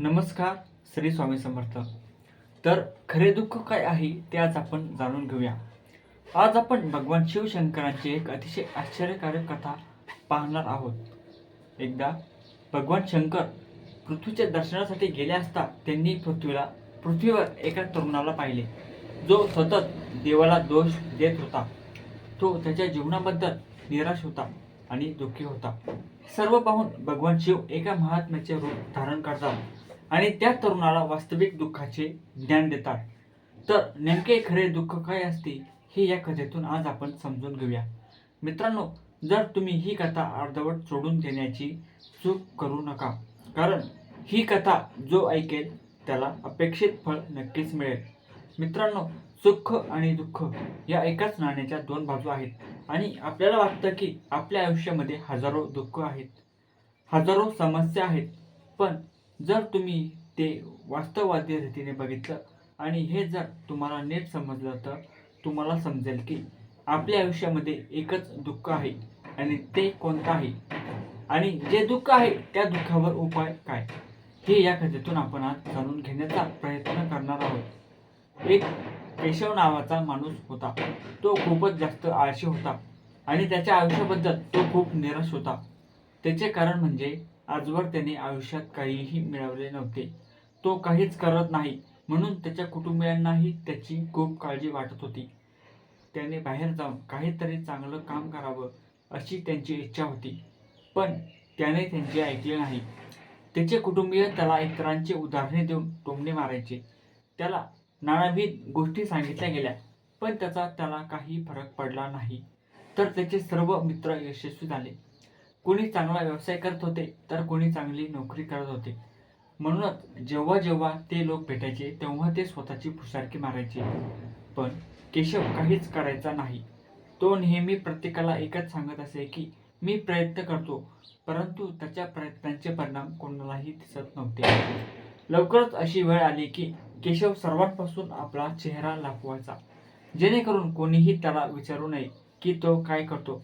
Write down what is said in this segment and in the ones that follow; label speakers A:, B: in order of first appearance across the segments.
A: नमस्कार श्री स्वामी समर्थ. तर खरे दुःख काय आहे ते आज आपण जाणून घेऊया. आज आपण भगवान शिवशंकरांची एक अतिशय आश्चर्यकारक कथा पाहणार आहोत. एकदा भगवान शंकर पृथ्वीच्या दर्शनासाठी गेले असता त्यांनी पृथ्वीला पृथ्वीवर एका तरुणाला पाहिले. जो सतत देवाला दोष देत होता. तो त्याच्या जीवनाबद्दल निराश होता आणि दुःखी होता. सर्व पाहून भगवान शिव एका महात्म्याचे रूप धारण करतात. आणि त्या तरुणाला वास्तविक दुःखाचे ज्ञान देतात. तर नेमके खरे दुःख काय असते हे या कथेतून आज आपण समजून घेऊया. मित्रांनो जर तुम्ही ही कथा अर्धवट सोडून देण्याची चूक करू नका कारण ही कथा जो ऐकेल त्याला अपेक्षित फळ नक्कीच मिळेल. मित्रांनो सुख आणि दुःख या एकाच नाण्याच्या दोन बाजू आहेत आणि आपल्याला वाटतं की आपल्या आयुष्यामध्ये हजारो दुःख आहेत हजारो समस्या आहेत पण जर तुम्ही ते वास्तववादी रीतीने बघितलं आणि हे जर तुम्हाला नीट समजलं तर तुम्हाला समजेल की आपल्या आयुष्यामध्ये एकच दुःख आहे आणि ते कोणतं आहे? आणि जे दुःख आहे त्या दुःखावर उपाय काय? हे या कथेतून आपण आज जाणून घेण्याचा प्रयत्न करणार आहोत. एक केशव नावाचा माणूस होता. तो खूपच जास्त आळशी होता आणि त्याच्या आयुष्याबद्दल तो खूप निराश होता. त्याचे कारण म्हणजे आजवर त्याने आयुष्यात काहीही मिळवले नव्हते. तो काहीच करत नाही. म्हणून त्याच्या कुटुंबियांनाही त्याची खूप काळजी वाटत होती. त्याने बाहेर जाऊन काहीतरी चांगलं काम करावं अशी त्यांची इच्छा होती. पण त्याने त्यांचे ऐकले नाही. त्याचे कुटुंबीय त्याला इतरांची उदाहरणे देऊन टोमणे मारायचे. त्याला नानाविध गोष्टी सांगितल्या गेल्या पण त्याचा त्याला काही फरक पडला नाही. तर त्याचे सर्व मित्र यशस्वी झाले. कोणी चांगला व्यवसाय करत होते तर कोणी चांगली नोकरी करत होते. म्हणूनच जेव्हा जेव्हा ते लोक भेटायचे तेव्हा ते स्वतःची फुसारकी मारायचे. पण केशव काहीच करायचा नाही. तो नेहमी प्रत्येकाला एकच सांगत असे की मी प्रयत्न करतो परंतु त्याच्या प्रयत्नांचे परिणाम कोणालाही दिसत नव्हते. लवकरच अशी वेळ आली की केशव सर्वांपासून आपला चेहरा लपवायचा जेणेकरून कोणीही त्याला विचारू नये की तो काय करतो.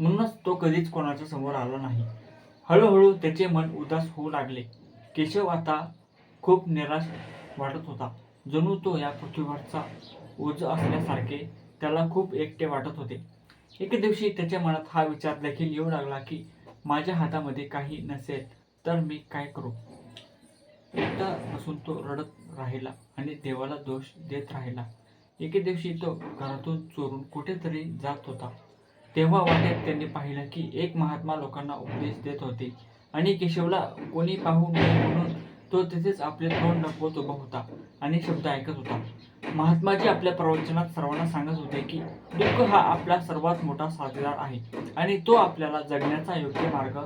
A: म्हणूनच तो कधीच कोणाच्या समोर आला नाही. हळूहळू त्याचे मन उदास होऊ लागले. केशव आता खूप निराश वाटत होता. जणू तो या पृथ्वीवरचा ओझ असल्यासारखे त्याला खूप एकटे वाटत होते. एके दिवशी त्याच्या मनात हा विचार देखील येऊ लागला की माझ्या हातामध्ये काही नसेल तर मी काय करू? एकटा बसून तो रडत राहिला आणि देवाला दोष देत राहिला. एके दिवशी तो घरातून चोरून कुठेतरी जात होता. तेव्हा वाटेत त्यांनी पाहिलं की एक महात्मा लोकांना उपदेश देत होते. आणि केशवला कोणी पाहू नये म्हणून तो तिथेच आपले तोंड लपवत उभा होता आणि शब्द ऐकत होता. महात्माजी आपल्या प्रवचनात सर्वांना सांगत होते की दुःख हा आपला सर्वात मोठा साथीदार आहे आणि तो आपल्याला जगण्याचा योग्य मार्ग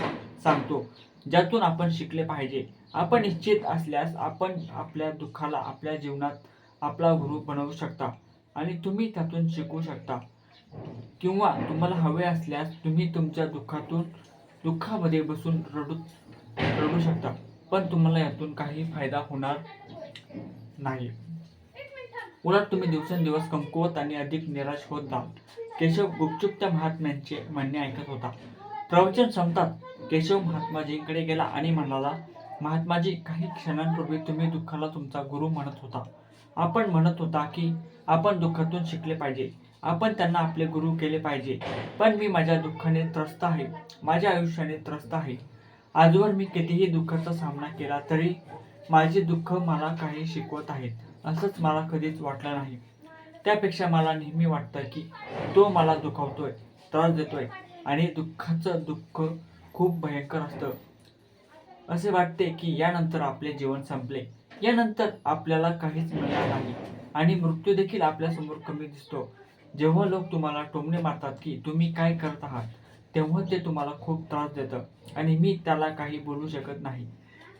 A: सांगतो ज्यातून आपण शिकले पाहिजे. आपण इच्छित असल्यास आपण आपल्या दुःखाला आपल्या जीवनात आपला गुरु बनवू शकता आणि तुम्ही त्यातून शिकू शकता. किंवा तुम्हाला हवे असल्यास तुम्ही तुमच्या दुःखातून दुःखामध्ये बसून रडू रडू शकता पण तुम्हाला यातून काही फायदा होणार नाही. उलट तुम्ही दिवसेंदिवस कमकुवत आणि अधिक निराश होत जाल केशव गुपचुप त्या महात्म्यांचे म्हणणे ऐकत होता. प्रवचन संपतात. केशव महात्माजींकडे गेला आणि म्हणाला महात्माजी काही क्षणांपूर्वी तुम्ही दुःखाला तुमचा गुरु म्हणत होता. आपण म्हणत होता की आपण दुःखातून शिकले पाहिजे. आपण त्यांना आपले गुरु केले पाहिजे. पण मी माझ्या दुःखाने त्रस्त आहे. माझ्या आयुष्याने त्रस्त आहे. आजवर मी कितीही दुःखाचा सामना केला तरी माझे दुःख मला काही शिकवत आहेत. असंच मला कधीच वाटलं नाही. त्यापेक्षा मला नेहमी वाटतं की तो मला दुखावतोय त्रास देतोय आणि दुःखाचं दुःख खूप भयंकर असतं. असे वाटते की यानंतर आपले जीवन संपले. यानंतर आपल्याला काहीच मिळणार नाही आणि मृत्यू देखील आपल्यासमोर कमी दिसतो. जेव्हा लोक तुम्हाला टोमणे मारतात की तुम्ही काय करत आहात तेव्हा ते तुम्हाला खूप त्रास देतं आणि मी त्याला काही बोलू शकत नाही.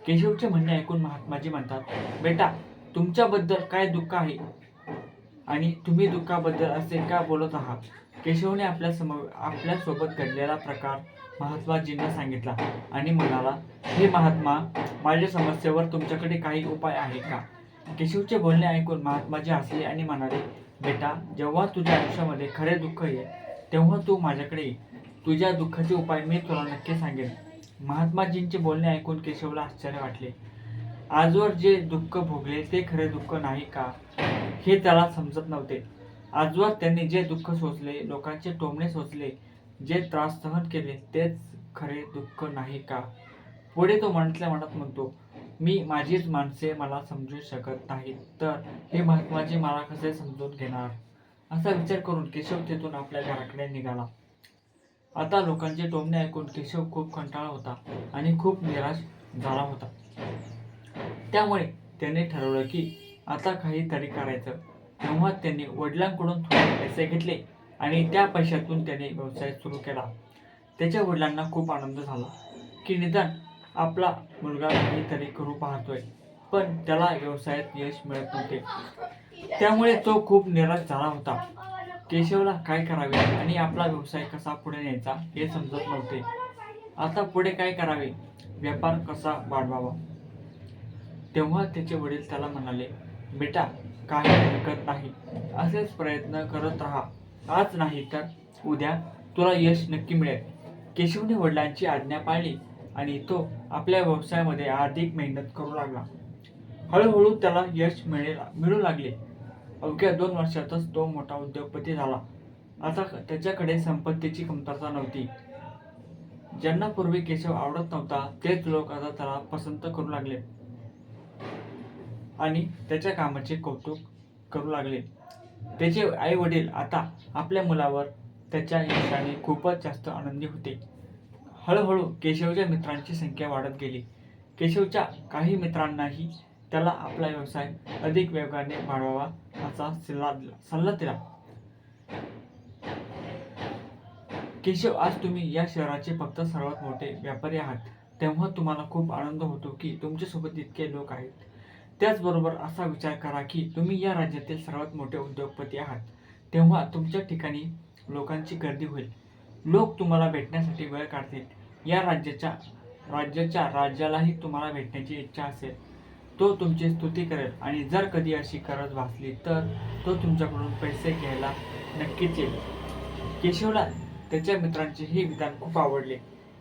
A: केशवचे म्हणणे ऐकून महात्माजी म्हणतात बेटा तुमच्याबद्दल काय दुःख आहे? आणि तुम्ही दुःखाबद्दल असे का बोलत आहात? केशवने आपल्यासमोर आपल्यासोबत घडलेला प्रकार महात्माजींना सांगितला आणि म्हणाला हे महात्मा माझ्या समस्येवर तुमच्याकडे काही उपाय आहे का? केशवचे बोलणे ऐकून महात्माजी हसले आणि म्हणाले बेटा जेव्हा तुझ्या आयुष्यामध्ये खरे दुःख येईल तेव्हा तू माझ्याकडे ये. तुझ्या दुःखाचे उपाय मी तुला नक्की सांगेन. महात्माजींचे बोलणे ऐकून केशवला आश्चर्य वाटले. आजवर जे दुःख भोगले ते खरे दुःख नाही का? हे त्याला समजत नव्हते. आजवर त्यांनी जे दुःख सोचले लोकांचे टोमणे सोचले जे त्रास सहन केले तेच खरे दुःख नाही का? पुढे तो म्हटल्या मनात म्हणतो मी माझीच माणसे मला समजू शकत नाहीत तर हे महात्माजी मला कसे समजून घेणार? असा विचार करून केशव तेथून आपल्या घराकडे निघाला. आता लोकांचे टोमणे ऐकून केशव खूप कंटाळा होता आणि खूप निराश झाला होता. त्यामुळे त्याने ठरवलं की आता काहीतरी करायचं. तेव्हा त्यांनी वडिलांकडून थोडे पैसे घेतले आणि त्या पैशातून त्याने व्यवसाय सुरू केला. त्याच्या वडिलांना खूप आनंद झाला. की निदान आपला मुलगा काहीतरी करू पाहतोय पण त्याला व्यवसायात यश मिळत नव्हते. त्यामुळे तो खूप निराश झाला होता. केशवला काय करावे आणि आपला व्यवसाय कसा पुढे न्यायचा हे समजत नव्हते. आता पुढे काय करावे? व्यापार कसा वाढवावा? तेव्हा त्याचे वडील त्याला म्हणाले बेटा काही हरकत नाही. असेच प्रयत्न करत राहा. आज नाही तर उद्या तुला यश नक्की मिळेल. केशवने वडिलांची आज्ञा पाळली. आणि तो आपल्या व्यवसायामध्ये अधिक मेहनत करू लागला. हळूहळू त्याला यश मिळेल मिळू लागले. अवघ्या दोन वर्षातच तो मोठा उद्योगपती झाला. आता त्याच्याकडे संपत्तीची कमतरता नव्हती. ज्यांना पूर्वी केशव आवडत नव्हता तेच लोक आता त्याला पसंत करू लागले. आणि त्याच्या कामाचे कौतुक करू लागले. त्याचे आई वडील आता आपल्या मुलावर त्याच्या यशाने खूपच जास्त आनंदी होते. हळूहळू केशवच्या मित्रांची संख्या वाढत गेली. केशवच्या काही मित्रांनाही त्याला आपला व्यवसाय अधिक वेगाने वाढवावा असा सल्ला दिला सल्ला दिला. केशव आज तुम्ही या शहराचे फक्त सर्वात मोठे व्यापारी आहात. तेव्हा तुम्हाला खूप आनंद होतो की तुमच्यासोबत इतके लोक आहेत. त्याचबरोबर असा विचार करा की तुम्ही या राज्यातील सर्वात मोठे उद्योगपती आहात. तेव्हा तुमच्या ठिकाणी लोकांची गर्दी होईल. लोक तुम्हाला भेटण्यासाठी वेळ काढतील. या राज्याच्या राज्याच्या राज्यालाही तुम्हाला भेटण्याची इच्छा असेल. तो तुमची स्तुती करेल आणि जर कधी अशी गरज भासली तर तो तुमच्याकडून पैसे घ्यायला नक्कीच येईल. केशवला त्याच्या मित्रांचे हे विधान खूप आवडले.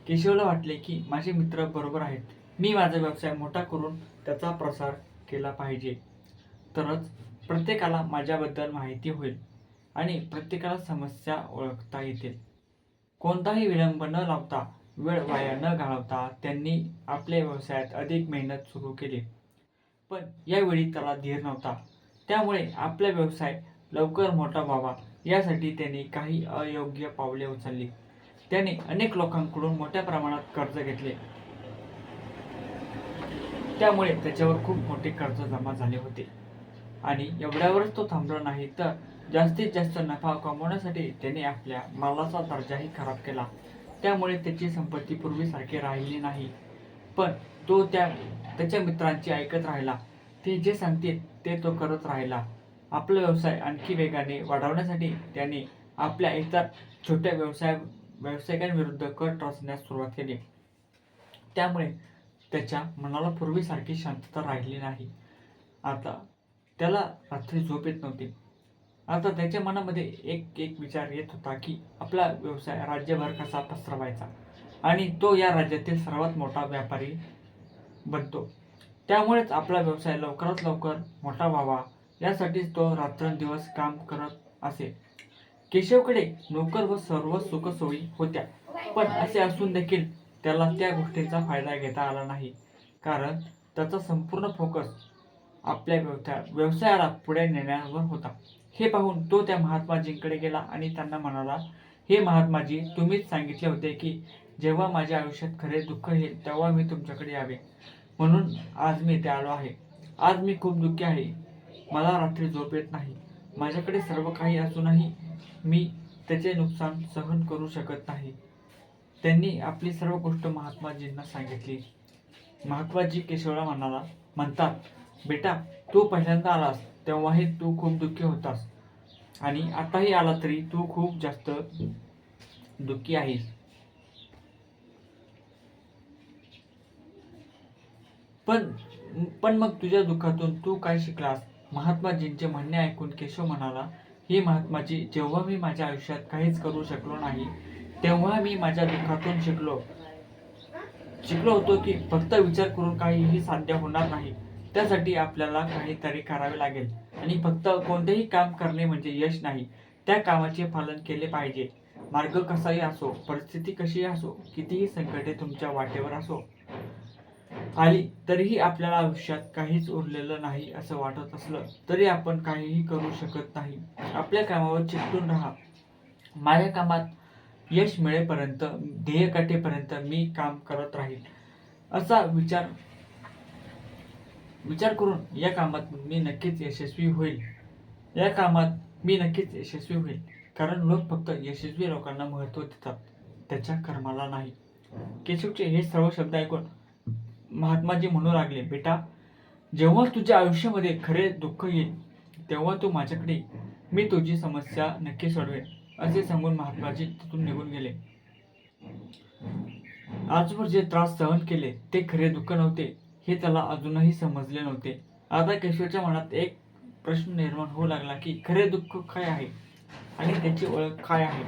A: केशवला वाटले की माझे मित्र बरोबर आहेत. मी माझा व्यवसाय मोठा करून त्याचा प्रसार केला पाहिजे. तरच प्रत्येकाला माझ्याबद्दल माहिती होईल आणि प्रत्येकाला समस्या ओळखता येतील. कोणताही विलंब न लावता वेळ वाया न घालवता त्यांनी आपल्या व्यवसायात अधिक मेहनत सुरू केली. पण यावेळी त्याला धीर नव्हता. त्यामुळे आपला व्यवसाय लवकर मोठा व्हावा यासाठी त्यांनी काही अयोग्य पावले उचलली. त्याने अनेक लोकांकडून मोठ्या प्रमाणात कर्ज घेतले. त्यामुळे त्याच्यावर खूप मोठे कर्ज जमा झाले होते. आणि एवढ्यावरच तो थांबला नाही तर जास्तीत जास्त नफा कमवण्यासाठी त्याने आपल्या मालाचा दर्जाही खराब केला. त्यामुळे त्याची संपत्ती पूर्वीसारखी राहिली नाही. पण तो त्या त्याच्या मित्रांची ऐकत राहिला. ते जे सांगतील ते तो करत राहिला. आपला व्यवसाय आणखी वेगाने वाढवण्यासाठी त्याने आपल्या इतर छोट्या व्यवसाय व्यावसायिकांविरुद्ध कट रचण्यास सुरुवात केली. त्यामुळे त्याच्या मनाला पूर्वीसारखी शांतता राहिली नाही. आता त्याला रात्री झोप येत नव्हती. आता त्याच्या मनामध्ये एक एक विचार येत होता की आपला व्यवसाय राज्यभर कसा पसरवायचा? आणि तो या राज्यातील सर्वात मोठा व्यापारी बनतो. त्यामुळेच आपला व्यवसाय लवकरात लवकर मोठा व्हावा यासाठीच तो रात्रंदिवस काम करत असे. केशवकडे नोकर व सर्व सुखसोयी होत्या पण असे असून देखील त्याला त्या गोष्टीचा फायदा घेता आला नाही. कारण त्याचा संपूर्ण फोकस आपल्या व्यवसाय व्यवसायाला पुढे नेण्यावर होता. हे पाहून तो त्या महात्माजींकडे गेला आणि त्यांना म्हणाला हे महात्माजी तुम्हीच सांगितले होते की जेव्हा माझ्या आयुष्यात खरे दुःख येईल तेव्हा मी तुमच्याकडे यावे. म्हणून आज मी इथे आलो आहे. आज मी खूप दुःखी आहे. मला रात्री झोप येत नाही. माझ्याकडे सर्व काही असूनही मी त्याचे नुकसान सहन करू शकत नाही. त्यांनी आपली सर्व गोष्ट महात्माजींना सांगितली. महात्माजी केशवला म्हणाला म्हणतात बेटा तू पहिल्यांदा आलास. तेव्हाही तू खूप दुःखी होतास. आणि आताही आला तरी तू खूप जास्त दुःखी आहेस. पण पण मग तुझ्या दुःखातून तू काय शिकलास? महात्माजींचे म्हणणे ऐकून केशव म्हणाला हे महात्माजी जेव्हा मी माझ्या आयुष्यात काहीच करू शकलो नाही तेव्हा मी माझ्या दुःखातून शिकलो. शिकलो होतो की फक्त विचार करून काहीही साध्य होणार नाही. त्यासाठी आपल्याला काहीतरी करावे लागेल. आणि फक्त कोणतेही काम करणे म्हणजे यश नाही. त्या कामाचे पालन केले पाहिजे. मार्ग कसाही असो परिस्थिती कशीही असो कितीही संकटे तुमच्या वाटेवर असो. आली तरीही आपल्याला आयुष्यात काहीच उरलेलं नाही असं वाटत असलं तरी आपण काहीही करू शकत नाही. आपल्या कामावर चिकटून राहा. माझ्या कामात यश मिळेपर्यंत ध्येय गाठेपर्यंत मी काम करत राहील. असा विचार विचार करून या कामात मी नक्कीच यशस्वी होईल. या कामात मी नक्कीच यशस्वी होईल. कारण लोक फक्त यशस्वी लोकांना महत्त्व देतात. त्याच्या कर्माला नाही. केशवचे हे सर्व शब्द ऐकून महात्माजी म्हणू लागले बेटा जेव्हा तुझ्या आयुष्यामध्ये खरे दुःख येईल तेव्हा तू माझ्याकडे मी तुझी समस्या नक्की सोडवेन. असे सांगून महात्माजी तिथून निघून गेले. आजवर जे त्रास सहन केले ते खरे दुःख नव्हते. हे त्याला अजूनही समजले नव्हते. आता केशवच्या मनात एक प्रश्न निर्माण होऊ लागला की खरे दुःख काय आहे? आणि त्याची ओळख काय आहे?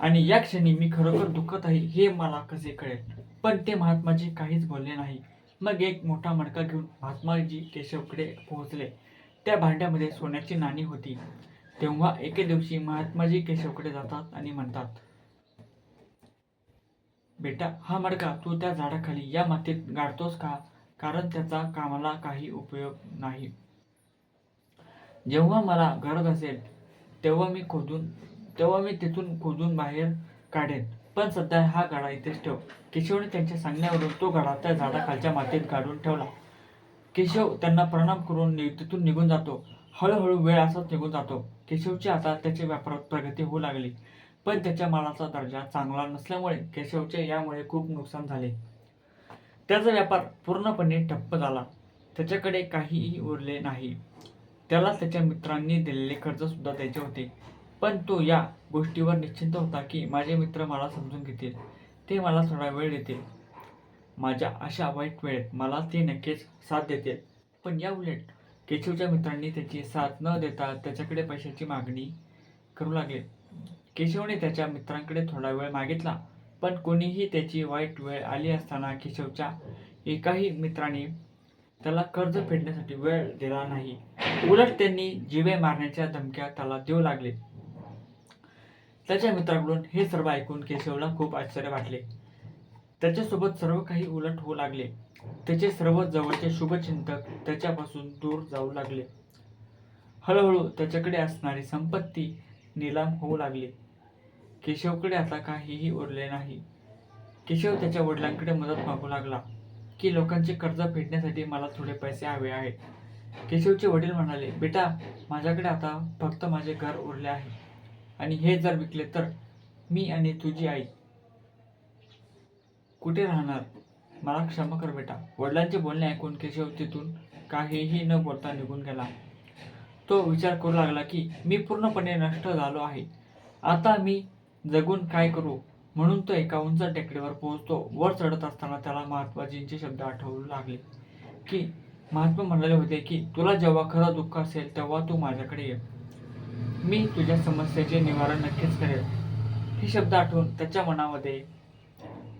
A: आणि या क्षणी मी खरोखर दुःखत आहे हे मला कसे कळेल? पण ते महात्माजी काहीच बोलले नाही. मग एक मोठा मडका घेऊन महात्माजी केशवकडे पोहोचले. त्या भांड्यामध्ये सोन्याची नाणी होती. तेव्हा एके दिवशी महात्माजी केशवकडे जातात आणि म्हणतात बेटा हा मडका तू त्या झाडाखाली या मातीत गाडतोस का? कारण त्याचा कामाला काही उपयोग नाही. जेव्हा मला गरज असेल तेव्हा मी खोदून तेव्हा मी तिथून खोदून बाहेर काढेन. पण सध्या हा गाडा इथेच ठेव. केशवने त्यांच्या सांगण्यावरून तो गाडा त्या झाडाखालच्या मातीत गाडून ठेवला. केशव त्यांना प्रणाम करून तिथून निघून जातो. हळूहळू वेळ असाच निघून जातो. केशवची आता त्याच्या व्यापारात प्रगती होऊ लागली. पण त्याच्या मालाचा दर्जा चांगला नसल्यामुळे केशवचे यामुळे खूप नुकसान झाले. त्याचा व्यापार पूर्णपणे ठप्प झाला. त्याच्याकडे काहीही उरले नाही. त्याला त्याच्या मित्रांनी दिलेले कर्जसुद्धा द्यायचे होते. पण तो या गोष्टीवर निश्चिंत होता की माझे मित्र मला समजून घेतील. ते मला थोडा वेळ देतील. माझ्या अशा वाईट वेळेत मला ते नक्कीच साथ देतील. पण या उलट केशवच्या मित्रांनी त्याची साथ न देता त्याच्याकडे पैशाची मागणी करू लागले. केशवने त्याच्या मित्रांकडे थोडा वेळ मागितला पण कोणीही त्याची वाईट वेळ आली असताना केशवच्या एकाही मित्राने त्याला कर्ज फेडण्यासाठी वेळ दिला नाही. उलट त्यांनी जिवे मारण्याच्या धमक्या त्याला देऊ लागले. त्याच्या मित्राकडून हे सर्व ऐकून केशवला खूप आश्चर्य वाटले. त्याच्यासोबत सर्व काही उलट होऊ लागले. त्याचे सर्व जवळचे शुभचिंतक त्याच्यापासून दूर जाऊ लागले. हळूहळू त्याच्याकडे असणारी संपत्ती नीलाम होऊ लागली. केशवकडे आता काहीही उरले नाही. केशव त्याच्या वडिलांकडे मदत मागू लागला की लोकांचे कर्ज फेडण्यासाठी मला थोडे पैसे हवे आहेत. केशवचे वडील म्हणाले बेटा माझ्याकडे आता फक्त माझे घर उरले आहे. आणि हे जर विकले तर मी आणि तुझी आई कुठे राहणार? मला क्षमा कर बेटा. वडिलांचे बोलणे ऐकून केशव तिथून काहीही न बोलता निघून गेला. तो विचार करू लागला की मी पूर्णपणे नष्ट झालो आहे. आता मी जगून काय करू? म्हणून तो एका उंच टेकडीवर पोहोचतो. वर चढत असताना त्याला महात्माजींचे शब्द आठवू लागले. की महात्मा म्हणाले होते की तुला जेव्हा खरं दुःख असेल तेव्हा तू माझ्याकडे ये. मी तुझ्या समस्येचे निवारण नक्कीच करेल. हे शब्द आठवून त्याच्या मनामध्ये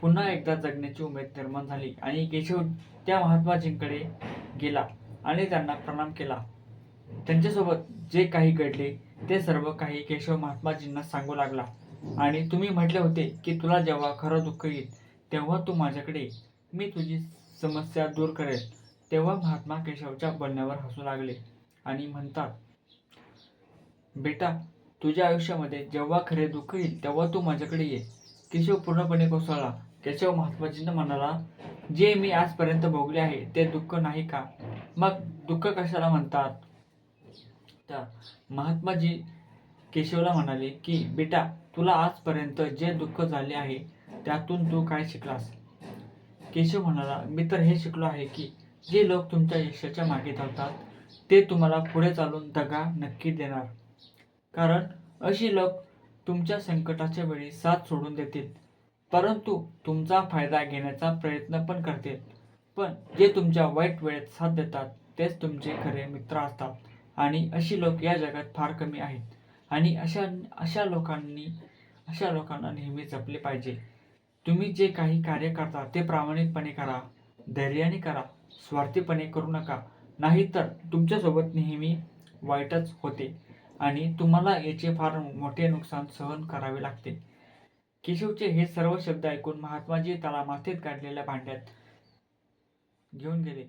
A: पुन्हा एकदा जगण्याची उमेद निर्माण झाली आणि केशव त्या महात्माजींकडे गेला आणि त्यांना प्रणाम केला. त्यांच्यासोबत जे काही घडले ते सर्व काही केशव महात्माजींना सांगू लागला. आणि तुम्ही म्हटले होते की तुला जेव्हा खरं दुःख येईल तेव्हा तू माझ्याकडे मी तुझी समस्या दूर करेल. तेव्हा महात्मा केशवच्या बोलण्यावर हसू लागले आणि म्हणतात बेटा तुझ्या आयुष्यामध्ये जेव्हा खरे दुःख येईल तेव्हा तू माझ्याकडे ये. केशव पूर्णपणे कोसळला. केशव महात्माजींना म्हणाला जे मी आजपर्यंत भोगले आहे ते दुःख नाही का? मग दुःख कशाला म्हणतात? तर महात्माजी केशवला म्हणाले की बेटा तुला आजपर्यंत जे दुःख झाले आहे त्यातून तू काय शिकलास? केशव म्हणाला मी तर हे शिकलो आहे की जे लोक तुमच्या यशाच्या मागे धावतात ते तुम्हाला पुढे चालून दगा नक्की देणार. कारण अशी लोक तुमच्या संकटाच्या वेळी साथ सोडून देतील. परंतु तुमचा फायदा घेण्याचा प्रयत्न पण करतील. पण जे तुमच्या वाईट वेळेत साथ देतात तेच तुमचे खरे मित्र असतात. आणि अशी लोक या जगात फार कमी आहेत. आणि अशा अशा लोकांनी अशा लोकांना नेहमी जपले पाहिजे. तुम्ही जे काही कार्य करता ते प्रामाणिकपणे करा धैर्याने करा स्वार्थीपणे करू नका. नाहीतर तुमच्यासोबत नेहमी वाईटच होते आणि तुम्हाला याचे फार मोठे नुकसान सहन करावे लागते. केशवचे हे सर्व शब्द ऐकून महात्माजी त्याला माथेत काढलेल्या भांड्यात घेऊन गेले.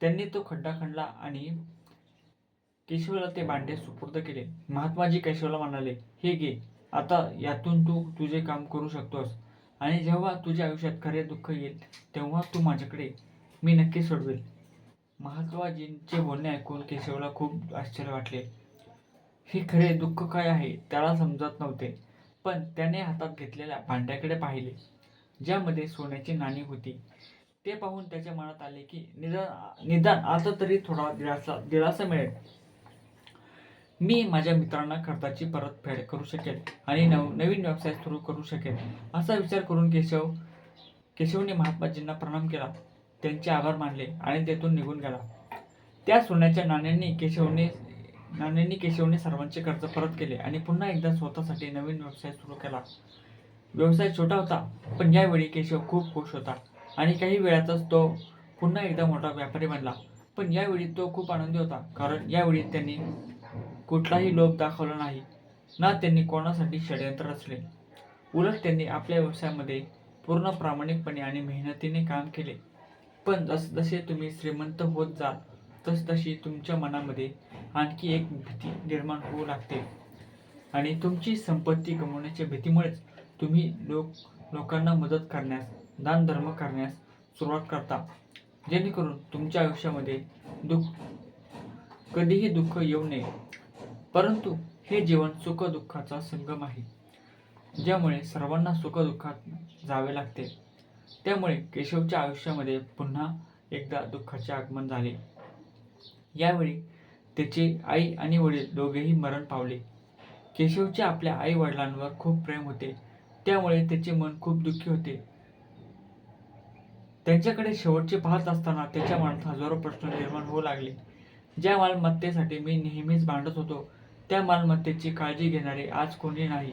A: त्यांनी तो खड्डा खणला आणि केशवला ते भांडे सुपूर्द केले. महात्माजी केशवला म्हणाले हे घे आता यातून तू तुझे काम करू शकतोस. आणि जेव्हा तुझ्या आयुष्यात खरे दुःख येईल तेव्हा तू माझ्याकडे मी नक्की सोडवेल. महात्माजींचे बोलणे ऐकून केशवला खूप आश्चर्य वाटले. हे खरे दुःख काय आहे त्याला समजत नव्हते पण त्याने हातात घेतलेल्या भांड्याकडे पाहिले ज्यामध्ये सोन्याची नाणी होती. ते पाहून त्याच्या मनात आले की निदान निदान आता तरी थोडा दिलासा दिलासा मिळेल. मी माझ्या मित्रांना खर्चाची परतफेड करू शकेल आणि नव नवीन व्यवसाय सुरू करू शकेल असा विचार करून केशव केशवने महात्माजींना प्रणाम केला. त्यांचे आभार मानले आणि तेथून निघून गेला. त्या सोन्याच्या नाण्यांनी केशवने नाण्यांनी केशवने सर्वांचे कर्ज परत केले आणि पुन्हा एकदा स्वतःसाठी नवीन व्यवसाय सुरू केला. व्यवसाय छोटा होता पण यावेळी केशव खूप खुश होता आणि काही वेळातच तो पुन्हा एकदा मोठा व्यापारी बनला. पण यावेळी तो खूप आनंदी होता कारण यावेळी त्यांनी कुठलाही लोभ दाखवला नाही. ना त्यांनी कोणासाठी षडयंत्र रचले. उलट त्यांनी आपल्या व्यवसायामध्ये पूर्ण प्रामाणिकपणे आणि मेहनतीने काम केले. पण जसजसे तुम्ही श्रीमंत होत जाल तस तशी तुमच्या मनामध्ये आणखी एक भीती निर्माण होऊ लागते. आणि तुमची संपत्ती गमावण्याच्या भीतीमुळेच तुम्ही लोक लोकांना मदत करण्यास दान धर्म करण्यास सुरुवात करता. जेणेकरून तुमच्या आयुष्यामध्ये दुःख कधीही दुःख येऊ नये. परंतु हे जीवन सुखदुःखाचा संगम आहे. ज्यामुळे सर्वांना सुखदुःखात जावे लागते. त्यामुळे केशवच्या आयुष्यामध्ये पुन्हा एकदा दुःखाचे आगमन झाले. यावेळी त्याचे आई आणि वडील दोघेही मरण पावले. केशवचे आपल्या आई वडिलांवर खूप प्रेम होते. त्यामुळे त्याचे मन खूप दुःखी होते. त्यांच्याकडे शेवटचे पाहत असताना त्याच्या मनात हजारो प्रश्न निर्माण होऊ लागले. ज्या मालमत्तेसाठी मी नेहमीच भांडत होतो. त्या मालमत्तेची काळजी घेणारे आज कोणी नाही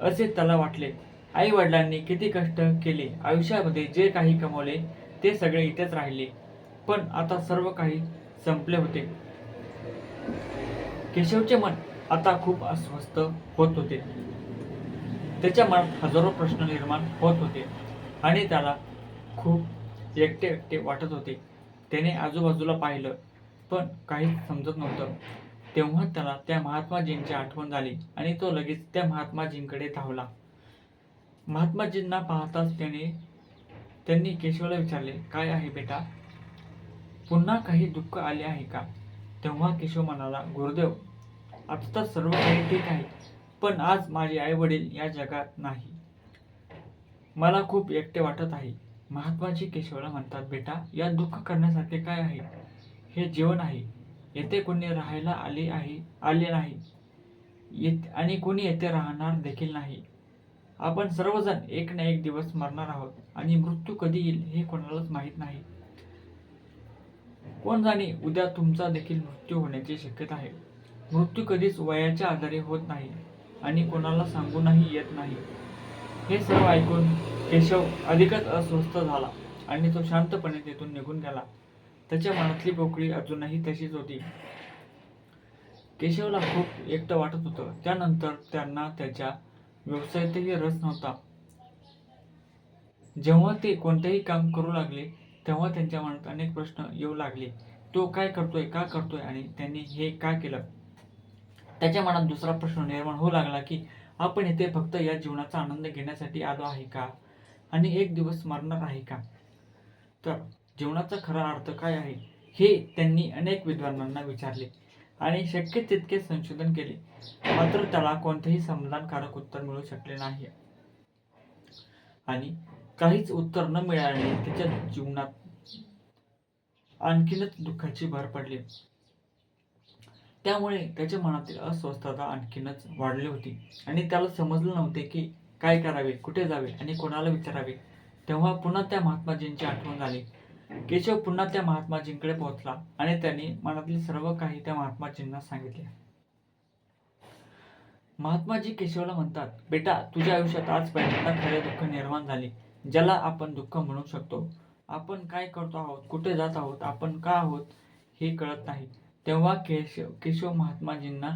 A: असे त्याला वाटले. आई वडिलांनी किती कष्ट केले आयुष्यामध्ये जे काही कमवले ते सगळे इथेच राहिले. पण आता सर्व काही संपले होते. केशवचे मन आता खूप अस्वस्थ होत होते. त्याच्या मनात हजारो प्रश्न निर्माण होत होते आणि त्याला खूप एकटे एकटे वाटत होते. त्याने आजूबाजूला पाहिलं पण काहीच समजत नव्हतं. तेव्हा त्याला त्या महात्माजींची आठवण झाली आणि तो लगेच त्या महात्माजींकडे धावला. महात्माजींना पाहताच त्याने त्यांनी केशवला विचारले काय आहे बेटा? पुन्हा काही दुःख आले आहे का? तेव्हा केशव म्हणाला गुरुदेव आता तर सर्व काही ठीक आहे पण आज माझे आई वडील या जगात नाही. मला खूप एकटे वाटत आहे. महात्माजी केशवला म्हणतात बेटा या दुःख करण्यासारखे काय आहे? हे जीवन आहे. येथे कोणी राहायला आले आहे आले नाही. येत आणि कोणी येथे राहणार देखील नाही. आपण सर्वजण एक ना एक दिवस मरणार आहोत आणि मृत्यू कधी येईल हे कोणालाच माहीत नाही. कोण जाणे उद्या तुमचा देखील मृत्यू होण्याची शक्यता आहे. मृत्यू कधीच वयाच्या आधारे होत नाही आणि कोणाला सांगूनही येत नाही. हे सर्व ऐकून केशव अधिकच अस्वस्थ झाला आणि तो शांतपणे तेथून निघून गेला. त्याच्या मनातली पोकळी अजूनही तशीच होती. केशवला खूप एकटं वाटत होतं. त्यानंतर त्यांना त्याच्या व्यवसायातही रस नव्हता. जेव्हा ते कोणतेही काम करू लागले तेव्हा त्यांच्या मनात अनेक प्रश्न येऊ लागले. तो काय करतोय का करतोय आणि त्यांनी हे का केलं? त्याच्या मनात दुसरा प्रश्न निर्माण होऊ लागला की आपण इथे फक्त या जीवनाचा आनंद घेण्यासाठी आलो आहे का? आणि एक दिवस मरणार आहे का? तर जीवनाचा खरा अर्थ काय आहे? हे त्यांनी अनेक विद्वानांना विचारले आणि शक्य तितके संशोधन केले. मात्र त्याला कोणतेही समाधानकारक उत्तर मिळू शकले नाही. आणि काहीच उत्तर न मिळाल्याने त्याच्या जीवनात आणखीनच दुःखाची भर पडली. त्यामुळे त्याच्या मनातील अस्वस्थता आणखीनच वाढली होती. आणि त्याला समजलं नव्हते की काय करावे कुठे जावे आणि कोणाला विचारावे. तेव्हा पुन्हा त्या महात्माजींची आठवण झाली. केशव पुन्हा त्या महात्माजींकडे पोहोचला आणि त्यांनी मनातील सर्व काही त्या महात्माजींना सांगितले. महात्माजी केशवला म्हणतात बेटा तुझ्या आयुष्यात आज पहिल्यांदा खरे दुःख निर्माण झाले ज्याला आपण दुःख म्हणू शकतो. आपण काय करतो आहोत कुठे जात आहोत आपण का आहोत हे कळत नाही. तेव्हा केशव केशव महात्माजींना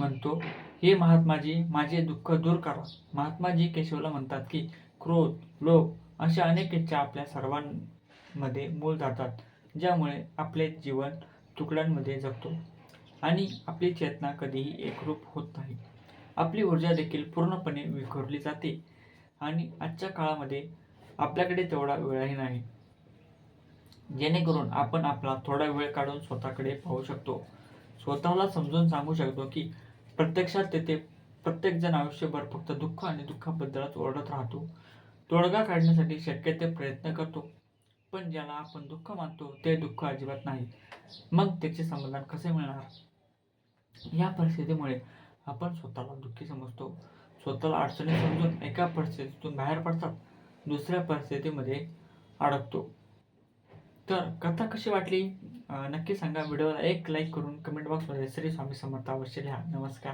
A: म्हणतो हे महात्माजी माझे दुःख दूर करा. महात्माजी केशवला म्हणतात की क्रोध लोभ अशा अनेक इच्छा आपल्या सर्वां मध्ये मूळ जातात ज्यामुळे आपले जीवन तुकड्यांमध्ये जगतो आणि आपली चेतना कधीही एकरूप होत नाही. आपली ऊर्जा देखील पूर्णपणे विखुरली जाते आणि आजच्या काळामध्ये आपल्याकडे तेवढा वेळही नाही. जेणेकरून आपण आपला थोडा वेळ काढून स्वतःकडे पाहू शकतो. स्वतःला समजून सांगू शकतो की प्रत्यक्षात तेथे प्रत्येकजण आयुष्यभर फक्त दुःख आणि दुःखाबद्दलच ओरडत राहतो. तोडगा काढण्यासाठी शक्य ते प्रयत्न करतो. पण ज्याला आपण दुःख मानतो ते दुःख अजिबात नाही. मग त्याचे समाधान कसे मिळणार? या परिस्थितीमुळे आपण स्वतःला दुःखी समजतो. स्वतःला अडचणी समजून एका परिस्थितीतून बाहेर पडतात दुसऱ्या परिस्थितीमध्ये अडकतो. तर कथा कशी वाटली? नक्की सांगा. व्हिडिओला एक लाईक करून कमेंट बॉक्समध्ये श्री स्वामी समर्थ अवश्य लिहा. नमस्कार.